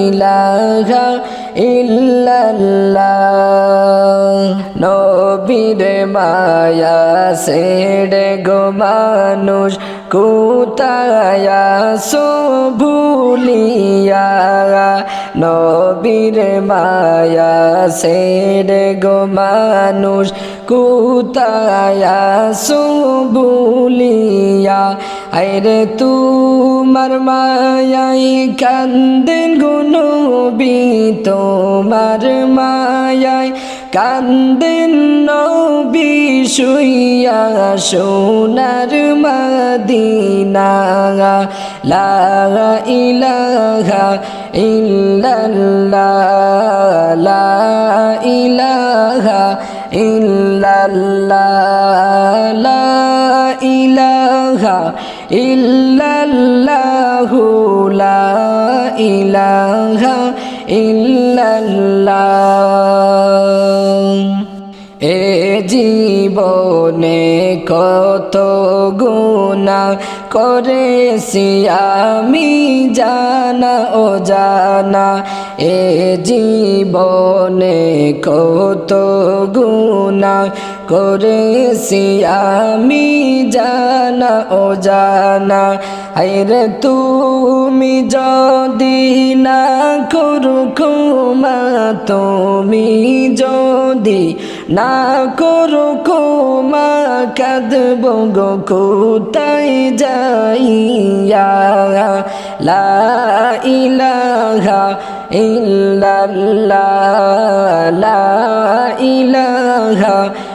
ইলাহা ইল্লাল্লাহ। নবীর মায়া সেড়ে গো মানুষ কুতায়া ভুলিয়া? নবীর মায়া সেড়ে গো মানুষ কুতায়া ভুলিয়া? আইরে তোমার মায়াই কান্দেন গুনবি তোমার মায়াই কান্দেন নবী, শুইয়া সোনার মদিনা। লা ইলাহা ইল্লাল্লাহ, লা ইলাহা ইল্লাল্লাহ। ইল্লাল্লাহু লা ইলাহা ইল্লাল্লাহ। এ জীবনে কত গুণা করেছি আমি জানা ও জানা এ জীবনে কত গুণা করেছি আমি জানা ও জানা আইরে তুমি যদি না করু ক্ষমা, তুমি যদি না করো কোমা কাঁদব গো কোথায় যাইয়া? লা ইলাহা ইল্লাল্লাহ, লা ইলাহা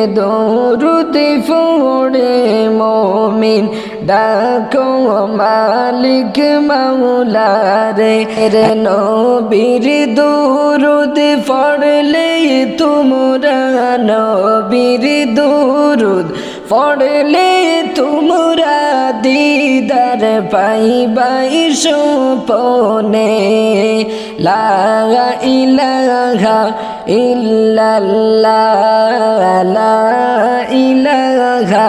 নবীর দরুদ ফোড়ে মমিন ডাকো মালিক মাওলা রে রে নবীর দরুদ পড়লে তোমরা নবীর দরুদ পড়লে তোমরা দিদার পাইবাই সোপনে লা ইলাহা ইল্লাল্লাহ, লা ইলাহা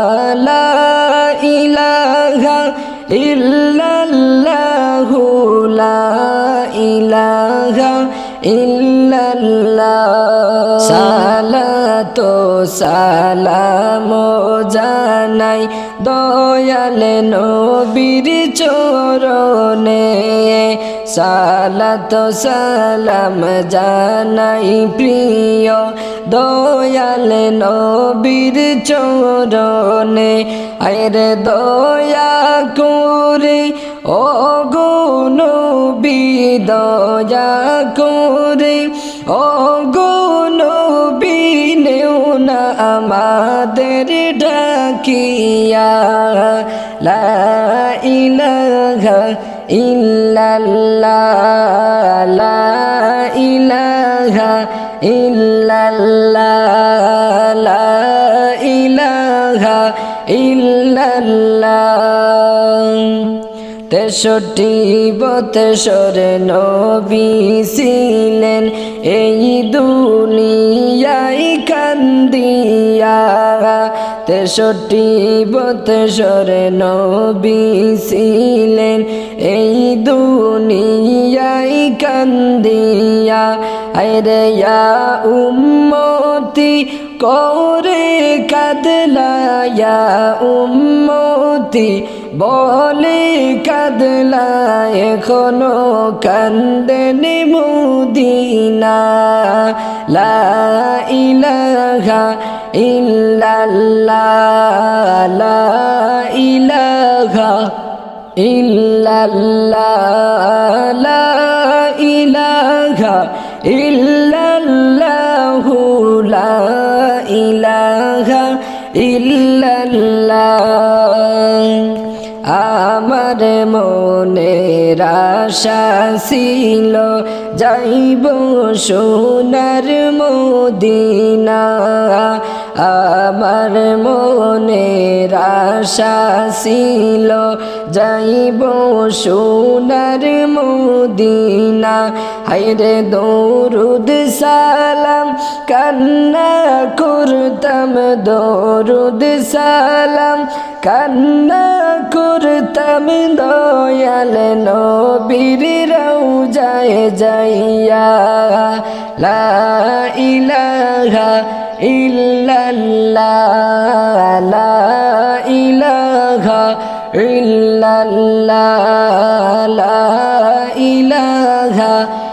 সালাম জানাই দয়াল নবীর চরণে। সালাতো সালাম জানাই প্রিয় দয়াল নবীর চরণে। আরে দয়া করে ও দয়া করে ও গো নবী, নেও না আমাদের ডাকিয়া। লা ইলাহা ইল্লাল্লাহ, লা ইলাহা ইল্লাল্লাহ। তেষট্টি বৎসর নবী ছিলেন। এই দুনিয়ায় কান্দিয়া। তেষট্টি বৎসর নবী ছিলেন। এই দুনিয়ায় কান্দিয়া। আরে উম্মতি করে কাদলায়া। উম্মতি বলে কাদলা এখনও কান্দেনি মুদিনা। লা ইলাহা ইল্লাল্লাহ লা ইলাহা ইল্লাল্লাহ লা ইলাহা ইল্লাল্লাহু। আমার মনে আশা যাইব সোনার মদিনা। আমার মনে আশা যাইব সোনার মদিনা। হাইরে দৌরুদ সালাম, কান্না করতাম, দৌরুদ সালাম, কান্না করতাম, দয়াল নবীর রৌজায় যাইয়া। লা ইলাহা ইল্লাল্লাহ, লা ইলাহা ইল্লাল্লাহ, লা